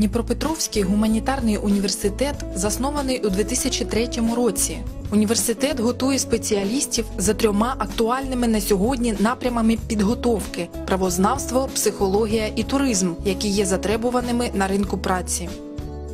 Дніпропетровський гуманітарний університет заснований у 2003 році. Університет готує спеціалістів за трьома актуальними на сьогодні напрямами підготовки: правознавство, психологія і туризм, які є затребуваними на ринку праці.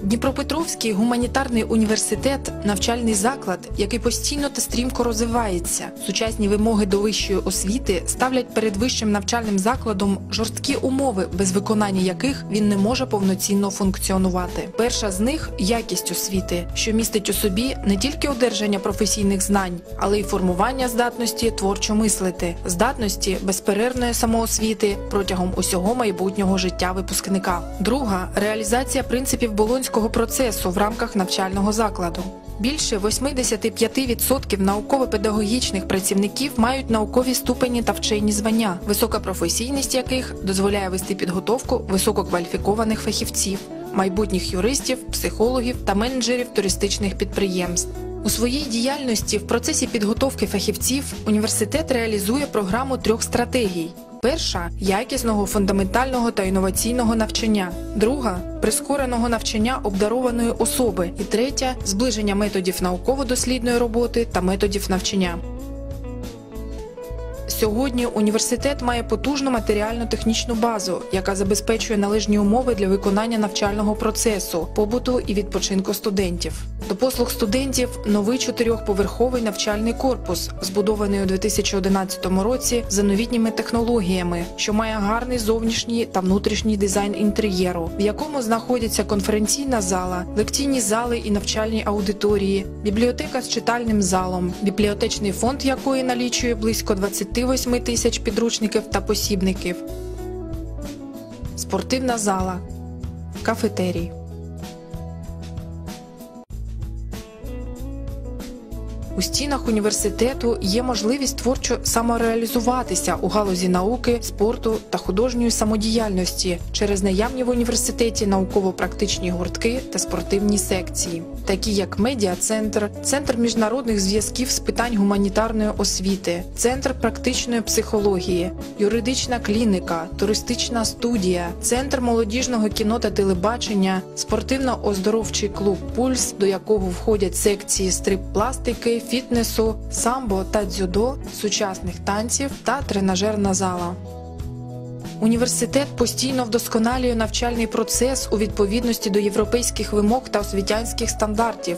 Дніпропетровський гуманітарний університет навчальний заклад, який постійно та стрімко розвивається. Сучасні вимоги до вищої освіти ставлять перед вищим навчальним закладом жорсткі умови, без виконання яких він не може повноцінно функціонувати. Перша з них якість освіти, що містить у собі не тільки одержання професійних знань, але й формування здатності творчо мислити, здатності безперервної самоосвіти протягом усього майбутнього життя випускника. Друга реалізація принципів болонського процесу в рамках навчального закладу. Більше 85% науково-педагогічних працівників мають наукові ступені та вчені звання, висока професійність яких дозволяє вести підготовку висококваліфікованих фахівців, майбутніх юристів, психологів та менеджерів туристичних підприємств. У своїй діяльності в процесі підготовки фахівців університет реалізує програму трьох стратегій. Перша якісного, фундаментального та інноваційного навчання, друга прискореного навчання обдарованої особи, і третя зближення методів науково-дослідної роботи та методів навчання. Сьогодні університет має потужну матеріально-технічну базу, яка забезпечує належні умови для виконання навчального процесу, побуту і відпочинку студентів. До послуг студентів новий чотирьохповерховий навчальний корпус, збудований у 2011 році за новітніми технологіями, що має гарний зовнішній та внутрішній дизайн інтер'єру, в якому знаходяться конференційна зала, лекційні зали і навчальні аудиторії, бібліотека з читальним залом, бібліотечний фонд якої налічує близько 28 тисяч підручників та посібників, спортивна зала, кафетерій. У стінах університету є можливість творчо самореалізуватися у галузі науки, спорту та художньої самодіяльності через наявні в університеті науково-практичні гуртки та спортивні секції, такі як медіа-центр, центр міжнародних зв'язків з питань гуманітарної освіти, центр практичної психології, юридична клініка, туристична студія, центр молодіжного кіно та телебачення, спортивно-оздоровчий клуб Пульс, до якого входять секції стрип-пластики фітнесу, самбо та дзюдо, сучасних танців та тренажерна зала. Університет постійно вдосконалює навчальний процес у відповідності до європейських вимог та освітянських стандартів,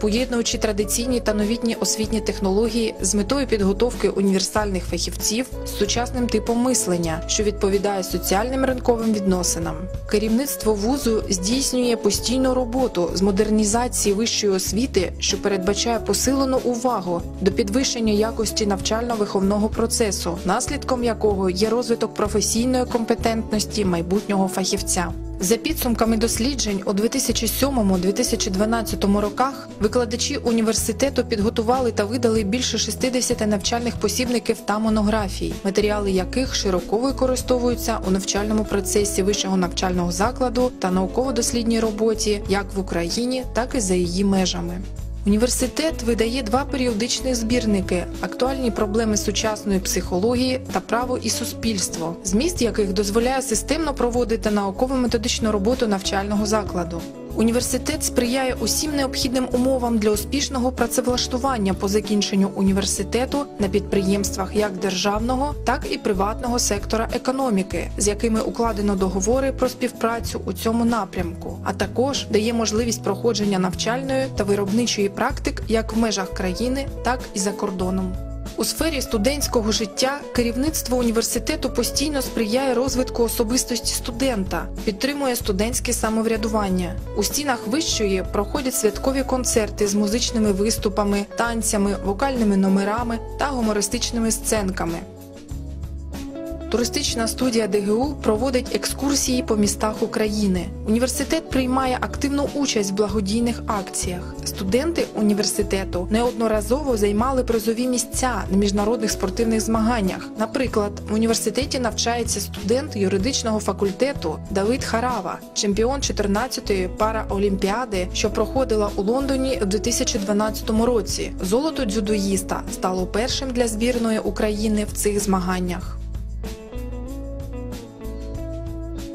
поєднуючи традиційні та новітні освітні технології з метою підготовки універсальних фахівців з сучасним типом мислення, що відповідає соціальним ринковим відносинам. Керівництво вузу здійснює постійну роботу з модернізації вищої освіти, що передбачає посилену увагу до підвищення якості навчально-виховного процесу, наслідком якого є розвиток професійної компетентності майбутнього фахівця. За підсумками досліджень у 2007-2012 роках викладачі університету підготували та видали більше 60 навчальних посібників та монографій, матеріали яких широко використовуються у навчальному процесі вищого навчального закладу та науково-дослідній роботі як в Україні, так і за її межами. Університет видає два періодичних збірники актуальні проблеми сучасної психології та право і суспільство, зміст яких дозволяє системно проводити науково-методичну роботу навчального закладу. Університет сприяє усім необхідним умовам для успішного працевлаштування по закінченню університету на підприємствах як державного, так і приватного сектора економіки, з якими укладено договори про співпрацю у цьому напрямку, а також дає можливість проходження навчальної та виробничої практик як в межах країни, так і за кордоном. У сфері студентського життя керівництво університету постійно сприяє розвитку особистості студента, підтримує студентське самоврядування. У стінах вищої проходять святкові концерти з музичними виступами, танцями, вокальними номерами та гумористичними сценками. Туристична студія ДГУ проводить екскурсії по містах України. Університет приймає активну участь в благодійних акціях. Студенти університету неодноразово займали призові місця на міжнародних спортивних змаганнях. Наприклад, в університеті навчається студент юридичного факультету Давид Харава, чемпіон 14-ї параолімпіади, що проходила у Лондоні у 2012 році. Золото дзюдоїста стало першим для збірної України в цих змаганнях.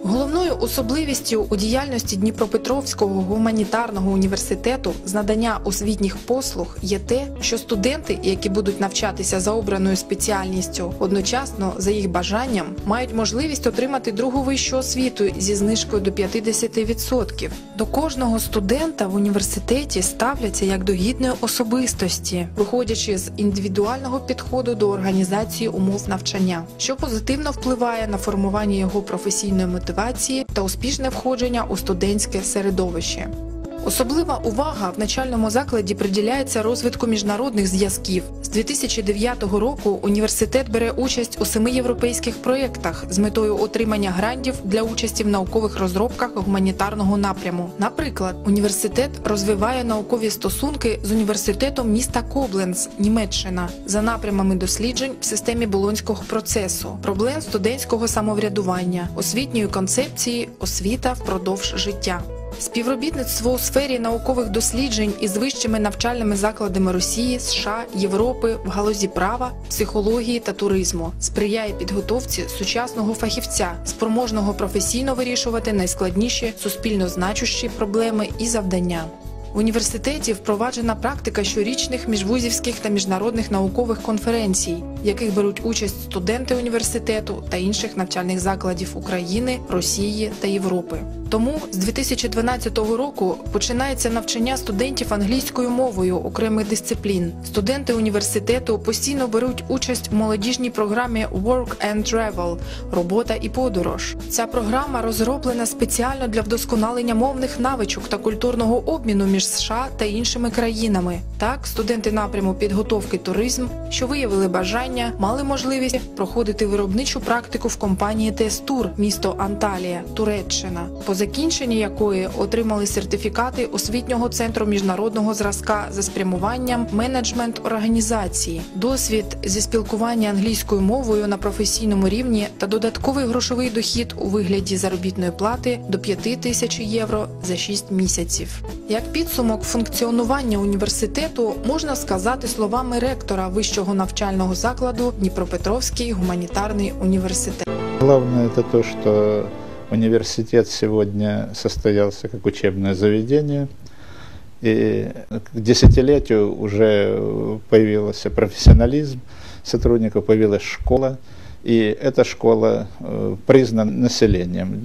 Головною особливістю у діяльності Дніпропетровського гуманітарного університету з надання освітніх послуг є те, що студенти, які будуть навчатися за обраною спеціальністю, одночасно за їх бажанням, мають можливість отримати другу вищу освіту зі знижкою до 50%. До кожного студента в університеті ставляться як до гідної особистості, виходячи з індивідуального підходу до організації умов навчання, що позитивно впливає на формування його професійної мотивації та успішне входження у студентське середовище. Особлива увага в начальному закладі приділяється розвитку міжнародних зв'язків. З 2009 року університет бере участь у семи європейських проєктах з метою отримання грантів для участі в наукових розробках гуманітарного напряму. Наприклад, університет розвиває наукові стосунки з університетом міста Кобленц, Німеччина, за напрямами досліджень в системі болонського процесу, проблем студентського самоврядування, освітньої концепції, освіта впродовж життя. Співробітництво у сфері наукових досліджень із вищими навчальними закладами Росії, США, Європи в галузі права, психології та туризму сприяє підготовці сучасного фахівця, спроможного професійно вирішувати найскладніші суспільно значущі проблеми і завдання. В університеті впроваджена практика щорічних міжвузівських та міжнародних наукових конференцій, в яких беруть участь студенти університету та інших навчальних закладів України, Росії та Європи. Тому з 2012 року починається навчання студентів англійською мовою окремих дисциплін. Студенти університету постійно беруть участь у молодіжній програмі Work and Travel – робота і подорож. Ця програма розроблена спеціально для вдосконалення мовних навичок та культурного обміну між США та іншими країнами. Так, студенти напряму підготовки туризм, що виявили бажання, мали можливість проходити виробничу практику в компанії Тестур, місто Анталія, Туреччина, закінченні якої отримали сертифікати освітнього центру міжнародного зразка за спрямуванням менеджмент організації, досвід зі спілкування англійською мовою на професійному рівні та додатковий грошовий дохід у вигляді заробітної плати до 5 тисяч євро за 6 місяців. Як підсумок функціонування університету можна сказати словами ректора вищого навчального закладу Дніпропетровський гуманітарний університет. Главное это то, что университет сегодня состоялся как учебное заведение. И к десятилетию уже появился профессионализм сотрудников, появилась школа. И эта школа э, признана населением.